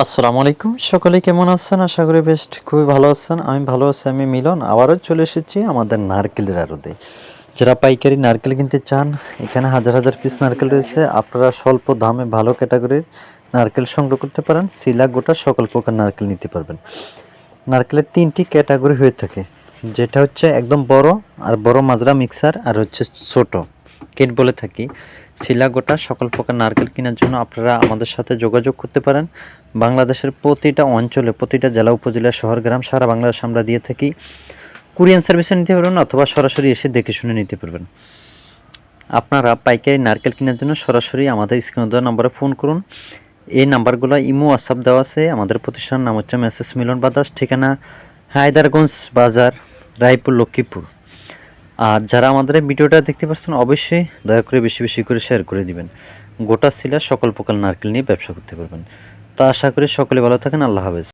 আসসালামু আলাইকুম। সকলে কেমন আছেন? আশা করি বেস্ট খুবই ভালো আছেন। আমি ভালো আছি, আমি মিলন। আবারও চলে এসেছি আমাদের নারকেলের আড়তে। যারা পাইকারি নারকেল কিনতে চান, এখানে হাজার হাজার পিস নারকেল রয়েছে। আপনারা স্বল্প দামে ভালো ক্যাটাগরির নারকেল সংগ্রহ করতে পারেন। শিলা গোটা সকল প্রকার নারকেল নিতে পারবেন। নারকেলের তিনটি ক্যাটাগরি হয়ে থাকে। যেটা হচ্ছে একদম বড় আর বড় মাজরা মিক্সার আর হচ্ছে ছোট। কেট বলে থাকি, শিলা গোটা সকল প্রকার নারকেল কেনার জন্য আপনারা আমাদের সাথে যোগাযোগ করতে পারেন। বাংলাদেশের প্রতিটা অঞ্চলে, প্রতিটা জেলা, উপজেলা, শহর, গ্রাম, সারা বাংলাদেশ আমরা দিয়ে থাকি। কুরিয়ান সার্ভিসে নিতে পারবেন অথবা সরাসরি এসে দেখে শুনে নিতে পারবেন। আপনারা পাইকারি নারকেল কেনার জন্য সরাসরি আমাদের স্ক্রিনে দেওয়া নম্বরে ফোন করুন। এই নাম্বারগুলো ইমো, হোয়াটসঅ্যাপ দেওয়া আছে। আমাদের প্রতিষ্ঠানের নাম হচ্ছে মেসেস মিলন বাদাস ঠিকানা হায়দারগঞ্জ বাজার, রায়পুর, লক্ষ্মীপুর। আর যারা আমাদের ভিডিওটা দেখতে পাচ্ছেন, অবশ্যই দয়া করে বেশি বেশি করে শেয়ার করে দিবেন। গোটা সিলা সকল প্রকার নারকেল নিয়ে ব্যবসা করতে পারবেন। তা আশা করি সকলে ভালো থাকেন। আল্লাহ হাফেজ।